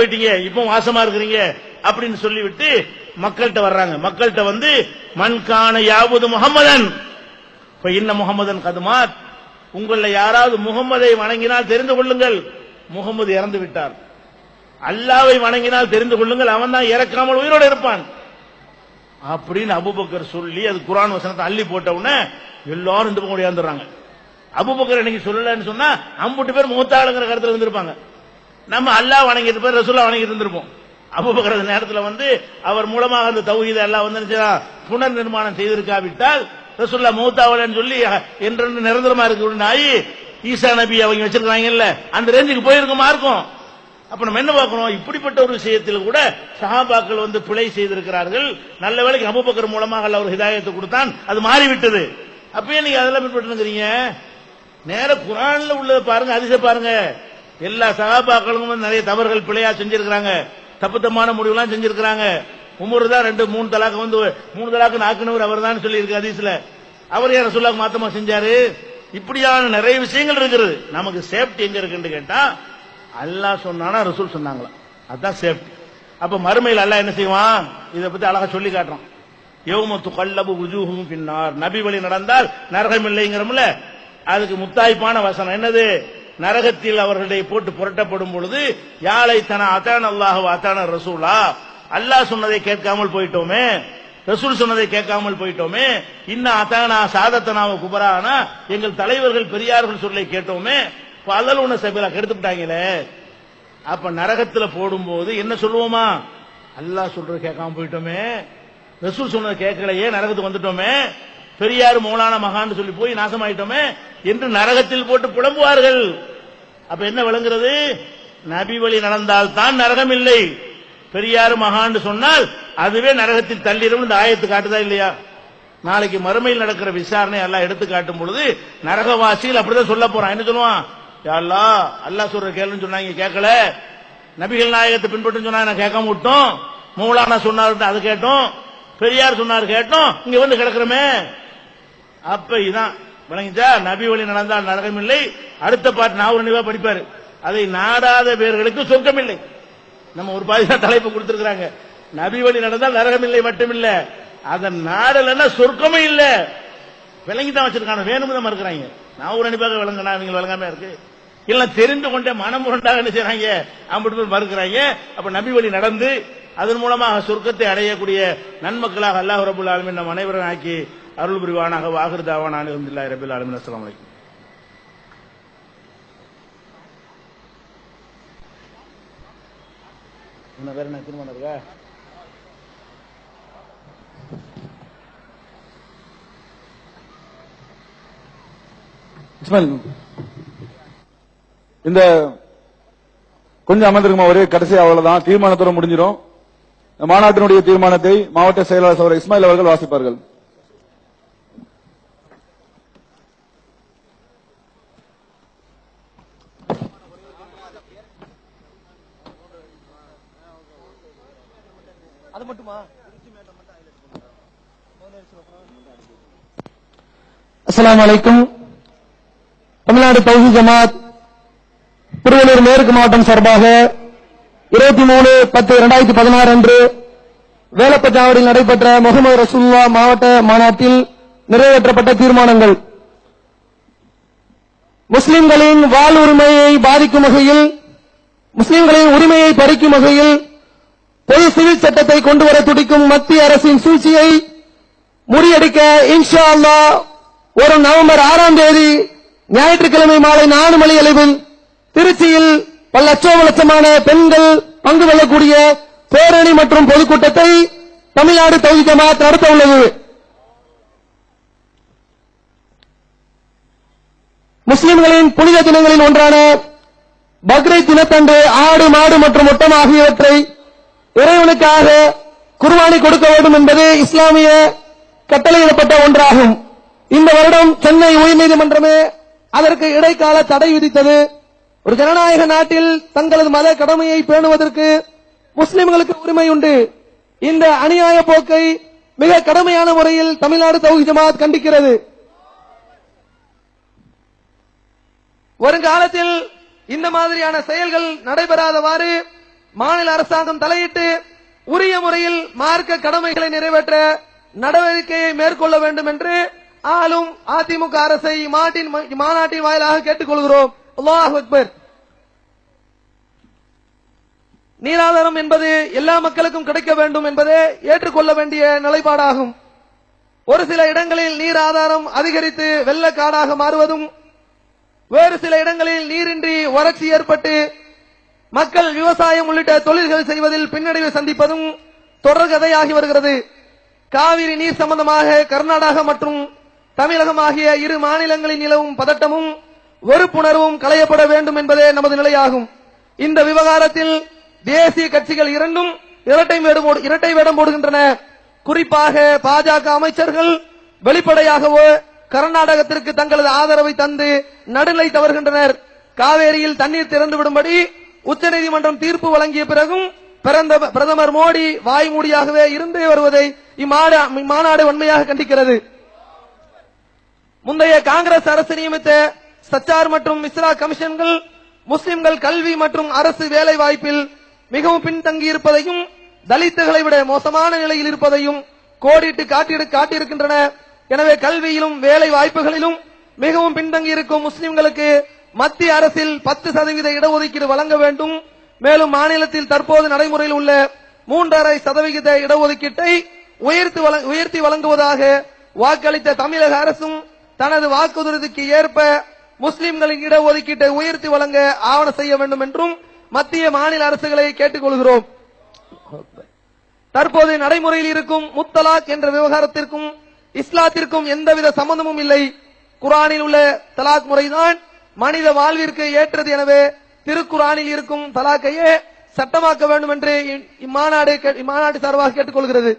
போயிட்டீங்க இப்போ வாசமா இருக்கிறீங்க அப்படின்னு சொல்லிவிட்டு மக்கள்கிட்ட வர்றாங்க. மக்கள்கிட்ட வந்து மண்கான யாவது முகமதன் இப்ப இன்ன முகமதன் கதுமாத் உங்கள யாராவது முகமதை வணங்கினால் தெரிந்து கொள்ளுங்கள். முகமது இறந்து விட்டார். அல்லாவை வணங்கினால் தெரிந்து கொள்ளுங்கள். அவன் தான் இறக்காமல் உயிரோடு இருப்பான். அப்படின்னு அபுபக்கர் சொல்லி அது குரான் வசனத்தை அள்ளி போட்ட உடனே எல்லாரும் இந்த பக்கம் ஓடியாந்துடுறாங்க அபுபக்கர் இன்னைக்கு சொல்லலன்னு சொன்னா அம்புட்டு பேர் மூத்தாளுங்கிற கருத்துல இருந்திருப்பாங்க. நம்ம அல்லாஹ் வணங்கிட்டு போய் ரசூலா வணங்கிட்டு இருந்திருப்போம். அபுபக்கர் நேரத்தில் வந்து அவர் மூலமாக அந்த தௌஹீத எல்லாம் வந்து புனர் நிர்மாணம் செய்திருக்காவிட்டால் ரசூல்லா மௌத்தாவலன்னு சொல்லி என்றென்று நிரந்தரமா இருக்கு. ஆகி ஈசா நபி அவங்க வச்சிருக்காங்கல்ல அந்த ரேஞ்சுக்கு போயிருக்குமா இருக்கும்? அப்ப நம்ம என்ன பார்க்கணும்? இப்படிப்பட்ட ஒரு விஷயத்தில் கூட சஹாபாக்கள் வந்து பிழை செய்திருக்கிறார்கள். நல்ல வேலைக்கு அபுபக்கர் மூலமாக அல்ல ஒரு ஹிதாயத்தை கொடுத்தான். அது மாறிவிட்டது. அப்பயே நீங்க அதெல்லாம் பின்பற்றுங்கிறீங்க? நேர குரான்ல உள்ளதை பாருங்க அதிசய பாருங்க. எல்லா சகாபாக்களும் நிறைய தவறுகள் பிழையா செஞ்சிருக்கிறாங்க. தப்புத்தமான முடிவுலாம் செஞ்சிருக்கிறாங்க. உமர் தான் ரெண்டு மூணு தலாக்கு வந்து மூணு தலாக்கு நாக்குனவர் அவர் தான் சொல்லி இருக்கு அவர் யார சொல்லாக்கு மாத்தமா செஞ்சாரு? இப்படியான நிறைய விஷயங்கள் இருக்குது. நமக்கு சேஃப்டி எங்க இருக்குன்னு கேட்டா அல்லாஹ் சொன்னானா ரசூல் சொன்னாங்களா. அதான் சேஃப்டி அப்ப மறுமையில் அல்லாஹ் என்ன செய்வான்? இதை பத்தி அழகா சொல்லி காட்டுறான். யௌமத்து கல்லபு உஜூஹும் பின்னார் நபி வழி நடந்தால் நரகம் இல்லைங்கிறோம்ல அதுக்கு முத்தாய்ப்பான வசனம் என்னது? நரகத்தில் அவர்களை போட்டு புரட்டப்படும் பொழுது யாழை தன அத்தான அல்லாஹ் அத்தான ரசூலா? அல்லாஹ் சொன்னதை கேட்காமல் போயிட்டோமே. ரசூல் சொன்னதை கேட்காமல் போயிட்டோமே. இன்னும் அத்தானா சாதத்தனாவ குபரானா? எங்கள் தலைவர்கள் பெரியார்கள் சொல்லை கேட்டோமே. பலல் உன சபையில கெடுத்துட்டாங்களே. அப்ப நரகத்துல போடும்போது என்ன சொல்லுவோமா? அல்லாஹ் சொல்றது கேட்காம போயிட்டோமே. ரசூல் சொன்னதை கேட்கலையே நரகத்துக்கு வந்துட்டோமே. பெரியார் மௌலான மகான்னு சொல்லி போய் நாசமாயிட்டோமே என்று நரகத்தில் போட்டு புலம்புவார்கள். அப்ப என்ன விளங்குறது? நபி வழி நடந்தால் தான் நரகம் இல்லை. பெரியார் மகான்னு சொன்னால் அதுவே நரகத்தில் தள்ளிடும் இந்த ஆயத்து காட்டுதா இல்லையா? நாளைக்கு மறுமையில் நடக்கிற விசாரணை எல்லாம் எடுத்து காட்டும் பொழுது நரகவாசியில் அப்படிதான் சொல்ல போறான். என்ன சொல்லுவான்? யா அல்லா அல்லாஹ் சொல்ற கேளுன்னு சொன்னாங்க கேட்கல. நபிகள் நாயகத்தை பின்பற்று சொன்னா நான் கேட்காம விட்டோம்? மூலானா சொன்னார் அது கேட்டோம். பெரியார் சொன்னார் கேட்டோம். இங்க வந்து கிடக்குறமே. அப்ப இதான். விளங்கிச்சா? நபி வழி நடந்தால் நரகம் இல்லை அடுத்த பாட்டு நான் ஒரு நிவா படிப்பாரு. அதை நாடாத பேர்களுக்கு சொர்க்கம் இல்லை நம்ம ஒரு பாதி தலைப்பு கொடுத்திருக்கிறாங்க. நபி வழி நடந்தால் நரகம் இல்லை மட்டுமில்ல. அதன் நாடலன்னா சொர்க்கமே இல்ல. விளங்கி தான் வச்சிருக்காங்க. வேணும் தான் மறுக்கிறாங்க. நான் ஒரு அனுப்பாக விளங்கினா நீங்கள் விளங்காம இருக்கு. இல்ல தெரிந்து கொண்டே மனம் முரண்டாக என்ன செய்றாங்க? அம்பிட்டு மறுக்கிறாங்க. அப்ப நபி வழி நடந்து அதன் மூலமாக சொர்க்கத்தை அடையக்கூடிய நன்மக்களாக அல்லாஹ் ரபுல் ஆலமின் நம் அனைவரும் ஆக்கி அருள் புரிவானாக. வாகிருதாவான அலமதுல்லாஹி ரபில் ஆலமின். அஸ்ஸலாமு அலைக்கும். என்ன வேற என்ன திருமணம் இருக்கா இந்த கொஞ்சம் அமர்ந்திருக்குமா? ஒரே கடைசி அவ்வளவுதான் தீர்மானத்தோட முடிஞ்சிடும். மாநாட்டினுடைய தீர்மானத்தை மாவட்ட செயலாளர் சகோதரர் இஸ்மாயில் அவர்கள் வாசிப்பார்கள். அஸ்ஸலாமு அலைக்கும். தமிழ்நாடு தௌஹி ஜமாத் திருவள்ளூர் மேற்கு மாவட்டம் சார்பாக இருபத்தி மூணு பத்து இரண்டாயிரத்தி பதினாறு அன்று வேலப்பச்சாவடியில் நடைபெற்ற முகமது ரசூல்லா மாவட்ட மாநாட்டில் நிறைவேற்றப்பட்ட தீர்மானங்கள். முஸ்லிம்களின் வாழ் உரிமையை பாதிக்கும் வகையில் முஸ்லிம்களின் உரிமையை பறிக்கும் வகையில் பொது சிவில் சட்டத்தை கொண்டு வர துடிக்கும் மத்திய அரசின் சூழ்ச்சியை முறியடிக்க இன்ஷா அல்லா ஒரு நவம்பர் ஆறாம் தேதி ஞாயிற்றுக்கிழமை மாலை நாலு மணி அளவில் திருச்சியில் பல லட்சம் லட்சமான பெண்கள் பங்கு கொள்ளக்கூடிய பேரணி மற்றும் பொதுக்கூட்டத்தை தமிழ்நாடு தௌஹி ஜமாத் நடத்த உள்ளது. முஸ்லிம்களின் புனித தினங்களில் ஒன்றான பக்ரீத் தினத்தன்று ஆடு மாடு மற்றும் ஒட்டம் ஆகியவற்றை இறைவனுக்காக குர்பானி கொடுக்க வேண்டும் என்பது இஸ்லாமிய கட்டளையிடப்பட்ட ஒன்றாகும். இந்த வருடம் சென்னை உயர்நீதிமன்றமே அதற்கு இடைக்கால தடை விதித்தது. ஒரு ஜனநாயக நாட்டில் தங்களது மத கடமையை பேணுவதற்கு முஸ்லிம்களுக்கு உரிமை உண்டு. இந்த அநியாய போக்கை மிக கடுமையான முறையில் தமிழ்நாடு தௌஹி ஜமாத் கண்டிக்கிறது. வருங்காலத்தில் இந்த மாதிரியான செயல்கள் நடைபெறாதவாறு மாநில அரசாங்கம் தலையிட்டு உரிய முறையில் மார்க்க கடமைகளை நிறைவேற்ற நடவடிக்கையை மேற்கொள்ள வேண்டும் என்று ஆளும் அதிமுக அரசை மாட்டின் மாநாட்டின் வாயிலாக கேட்டுக்கொள்கிறோம். அல்லாஹ் அக்பர். நீராதாரம் என்பது எல்லா மக்களுக்கும் கிடைக்க வேண்டும் என்பதே ஏற்றுக்கொள்ள வேண்டிய நிலைப்பாடாகும். ஒரு சில இடங்களில் நீர் ஆதாரம் அதிகரித்து வெள்ளக்காடாக மாறுவதும் வேறு சில இடங்களில் நீரின்றி வறட்சி ஏற்பட்டு மக்கள் விவசாயம் உள்ளிட்ட தொழில்கள் செய்வதில் பின்னடைவு சந்திப்பதும் தொடர்கதையாகி வருகிறது. காவிரி நீர் சம்பந்தமாக கர்நாடகா மற்றும் தமிழகம் ஆகிய இரு மாநிலங்களில் நிலவும் பதட்டமும் வெறுப்புணர்வும் களையப்பட வேண்டும் என்பதே நமது நிலையாகும். இந்த விவகாரத்தில் தேசிய கட்சிகள் இரண்டும் இரட்டை இரட்டை வேடம் போடுகின்றன. குறிப்பாக பாஜக அமைச்சர்கள் வெளிப்படையாகவோ கர்நாடகத்திற்கு தங்களது ஆதரவை தந்து நடுநிலை தவறுகின்றனர். காவேரியில் தண்ணீர் திறந்து விடும்படி உச்சநீதிமன்றம் தீர்ப்பு வழங்கிய பிறகும் பிரதமர் மோடி வாய்மூடியாகவே இருந்தே வருவதை இம்மாநாடு வன்மையாக கண்டிக்கிறது. முந்தைய காங்கிரஸ் அரசு நியமித்த சச்சார் மற்றும் மிஸ்ரா கமிஷன்கள் முஸ்லிம்கள் கல்வி மற்றும் அரசு வேலை வாய்ப்பில் மிகவும் பின்தங்கி இருப்பதையும் தலித்துகளை விட மோசமான நிலையில் இருப்பதையும் கோடிட்டு காட்டிடு காட்டியிருக்கின்றன. எனவே கல்வியிலும் வேலை வாய்ப்புகளிலும் மிகவும் பின்தங்கி இருக்கும் முஸ்லிம்களுக்கு மத்திய அரசில் பத்து சதவீத இடஒதுக்கீடு வழங்க வேண்டும். மேலும் மாநிலத்தில் தற்போது நடைமுறையில் உள்ள மூன்றரை சதவிகித இடஒதுக்கீட்டை உயர்த்தி வழங்க- உயர்த்தி வழங்குவதாக வாக்களித்த தமிழக அரசும் தனது வாக்குறுதிக்கு ஏற்ப முஸ்லிம்களின் இடஒதுக்கீட்டை உயர்த்தி வழங்க ஆவண செய்ய வேண்டும் என்றும் மத்திய மாநில அரசுகளை கேட்டுக்கொள்கிறோம். தற்போது நடைமுறையில் இருக்கும் முத்தலாக் என்ற விவகாரத்திற்கும் இஸ்லாத்திற்கும் எந்தவித சம்பந்தமும் இல்லை. குரானில் உள்ள தலாக் முறைதான் மனித வாழ்விற்கு ஏற்றது எனவே திருக்குரானில் இருக்கும் தலாக்கையே சட்டமாக்க வேண்டும் என்று இம்மாநாடு கே- இம்மாநாடு சார்பாக கேட்டுக்கொள்கிறது.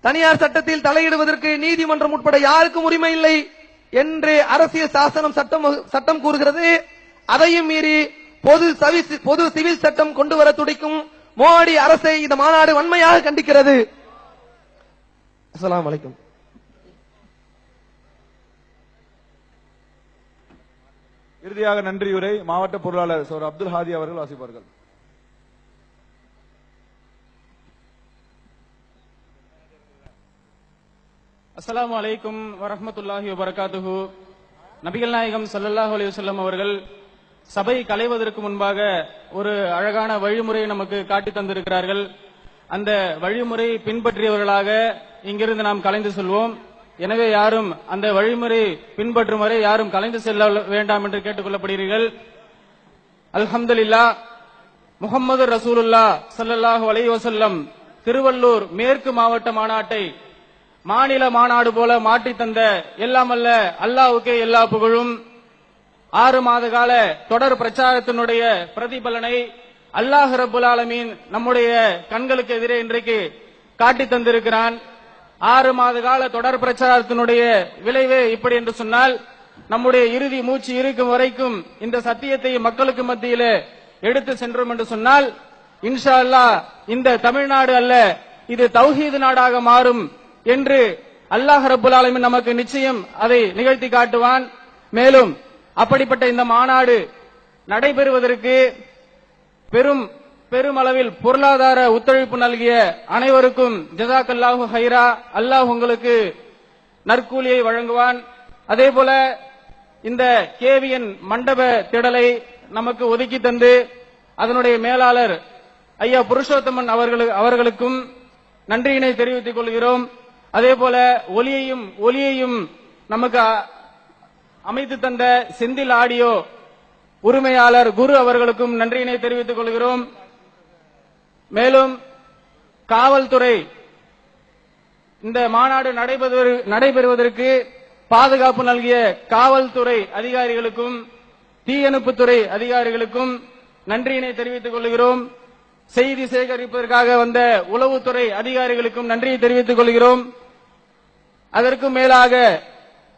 தனியார் சட்டத்தில் தலையிடுவதற்கு நீதிமன்றம் உட்பட யாருக்கும் உரிமை இல்லை. என்று அரசியல் சாசனம் சட்டம் சட்டம் கூறுகிறது. அதையும் மீறி பொது சவி- பொது சிவில் சட்டம் கொண்டு வர துடிக்கும் மோடி அரசை இந்த மாநாடு வன்மையாக கண்டிக்கிறது. அஸ்லாம் வலைக்கும் இறுதியாக நன்றியுரை மாவட்ட பொருளாளர் சோர் அப்துல் ஹாதி அவர்கள் வாசிப்பார்கள். அஸ்லாம் வலைக்கும் வரமத்துல்லாஹி வபரகாத்துஹு. நபிகள் நாயகம் சல்லாஹூ அலைஹி வஸல்லம் அவர்கள் சபை கலைவதற்கு முன்பாக ஒரு அழகான வழிமுறையை நமக்கு காட்டி தந்திருக்கிறார்கள். அந்த வழிமுறை பின்பற்றியவர்களாக இங்கிருந்து நாம் கலைந்து செல்வோம். எனவே யாரும் அந்த வழிமுறை பின்பற்றும் வரை யாரும் கலைந்து செல்ல வேண்டாம் என்று கேட்டுக்கொள்ளப்படுகிறீர்கள் அல்ஹம்துலில்லா முகமது ரசூலுல்லா சல்லாஹூ அலைஹி வஸல்லம் திருவள்ளூர் மேற்கு மாவட்ட மாநாட்டை மாநில மாநாடு போல மாற்றி தந்த எல்லாமல்ல அல்லாவுக்கே எல்லா புகழும். ஆறு மாத கால தொடர் பிரச்சாரத்தினுடைய பிரதிபலனை அல்லாஹ் ரப்புல் ஆலமீன் நம்முடைய கண்களுக்கு எதிரே இன்றைக்கு காட்டி தந்திருக்கிறான். ஆறு மாத கால தொடர் பிரச்சாரத்தினுடைய விளைவே இப்படி என்று சொன்னால் நம்முடைய இறுதி மூச்சு இருக்கும் வரைக்கும் இந்த சத்தியத்தை மக்களுக்கு மத்தியில எடுத்து சென்றோம் என்று சொன்னால் இன்ஷா அல்லாஹ் இந்த தமிழ்நாடு அல்ல இது தௌஹீது நாடாக மாறும் என்று அல்லாஹ் ரபுல் ஆலமின் நமக்கு நிச்சயம் அதை நிகழ்த்தி காட்டுவான். மேலும் அப்படிப்பட்ட இந்த மாநாடு நடைபெறுவதற்கு பெரும் பெருமளவில் பொருளாதார ஒத்துழைப்பு நல்கிய அனைவருக்கும் ஜசாக்கல்லாஹு ஹைரா. அல்லாஹ் உங்களுக்கு நற்கூலியை வழங்குவான். அதே போல இந்த கேவியன் மண்டப திடலை நமக்கு ஒதுக்கி தந்து அதனுடைய மேலாளர் ஐயா புருஷோத்தமன் அவர்களுக்கும் நன்றியினை தெரிவித்துக் கொள்கிறோம். அதே போல ஒலியையும் ஒலியையும் நமக்கு அமைத்து தந்த செந்தில் ஆடியோ உரிமையாளர் குரு அவர்களுக்கும் நன்றியினை தெரிவித்துக் கொள்கிறோம். மேலும் காவல்துறை இந்த மாநாடு நடைபெறுவதற்கு- நடைபெறுவதற்கு பாதுகாப்பு நல்கிய காவல்துறை அதிகாரிகளுக்கும் தீயணைப்புத்துறை அதிகாரிகளுக்கும் நன்றியினை தெரிவித்துக் கொள்கிறோம். செய்தி சேகரிப்பதற்காக வந்த உளவுத்துறை அதிகாரிகளுக்கும் நன்றியை தெரிவித்துக் கொள்கிறோம். அதற்கு மேலாக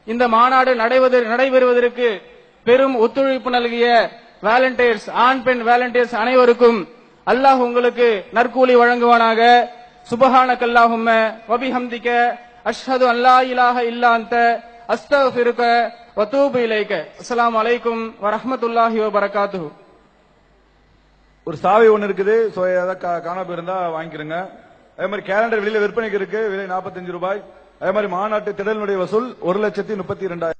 இந்த மாநாடு நடைபெறு- நடைபெறுவதற்கு பெரும் ஒத்துழைப்பு நல்கிய வாலண்டியர்ஸ் ஆண் பெண் வாலண்டியர்ஸ் அனைவருக்கும் அல்லாஹ் உங்களுக்கு நற்கூலி வழங்குவானாக. சுபஹான அல்லாஹும்ம வபிஹம்திக்க அஷ்ஹது அல்லா இலாஹ இல்லா அன்த அஸ்தக்ஃபிருக வதூபு இலைக அஸ்ஸலாமு அலைக்கும் வரஹமத்துல்லாஹி வபரகாத்துஹு. ஒரு சாவி ஒன்று இருக்குது. ஸோ ஏதாவது கா- காணாம இருந்தா வாங்கிக்கிறங்க. அதே மாதிரி கேலண்டர் வெளியில் விற்பனைக்கு இருக்கு. விலை 45 ரூபாய். அதே மாதிரி மாநாட்டு திடலினுடைய வசூல் ஒரு லட்சத்தி முப்பத்தி இரண்டாயிரம்.